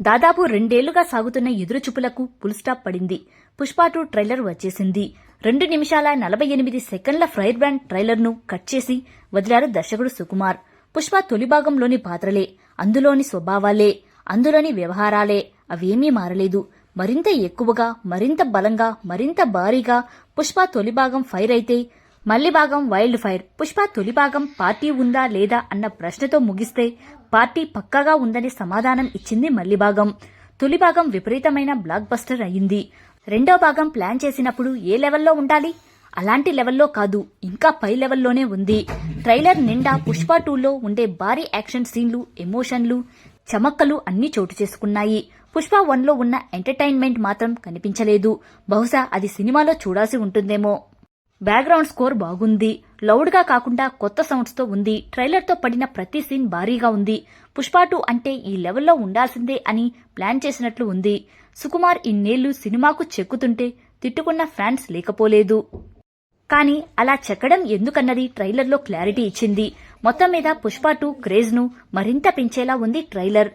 దాదాపు రెండేళ్ళుగా సాగుతున్న ఎదురుచూపులకు full stop పడింది. పుష్పాటు ట్రైలర్ వచ్చేసింది. రెండు నిమిషాల నలభై ఎనిమిది సెకండ్ల ఫ్రైర్ బ్రాండ్ ట్రైలర్ను కట్ చేసి వదిలారు దర్శకుడు సుకుమార్. పుష్ప తొలి భాగంలోని పాత్రలే అందులోని స్వభావాలే అందులోని వ్యవహారాలే అవేమీ మారలేదు. మరింత ఎక్కువగా మరింత బలంగా మరింత భారీగా పుష్ప తొలి భాగం ఫైర్ అయితే మల్లి భాగం వైల్డ్ ఫైర్. పుష్ప తొలి భాగం పార్టీ ఉందా లేదా అన్న ప్రశ్నతో ముగిస్తే పార్టీ పక్కాగా ఉందని సమాధానం ఇచ్చింది మల్లి భాగం. తొలి భాగం విపరీతమైన బ్లాక్ బస్టర్ అయింది రెండో భాగం ప్లాన్ చేసినప్పుడు ఏ లెవెల్లో ఉండాలి? అలాంటి లెవెల్లో కాదు ఇంకా పై లెవెల్లోనే ఉంది. ట్రైలర్ నిండా పుష్ప టూలో ఉండే భారీ యాక్షన్ సీన్లు ఎమోషన్లు చమక్కలు అన్ని చోటు చేసుకున్నాయి. పుష్ప వన్లో ఉన్న ఎంటర్టైన్మెంట్ మాత్రం కనిపించలేదు. బహుశా అది సినిమాలో చూడాల్సి ఉంటుందేమో. బ్యాక్గ్రౌండ్ స్కోర్ బాగుంది. లౌడ్గా కాకుండా కొత్త సౌండ్స్తో ఉంది. ట్రైలర్తో పడిన ప్రతి సీన్ భారీగా ఉంది. పుష్ప టూ అంటే ఈ లెవెల్లో ఉండాల్సిందే అని ప్లాన్ చేసినట్లు ఉంది. సుకుమార్ ఇన్నేళ్ళు సినిమాకు చెక్కుతుంటే తిట్టుకున్న ఫ్యాన్స్ లేకపోలేదు. కానీ అలా చెక్కడం ఎందుకన్నది ట్రైలర్లో క్లారిటీ ఇచ్చింది. మొత్తం మీద పుష్ప టూ క్రేజ్ను మరింత పెంచేలా ఉంది ట్రైలర్.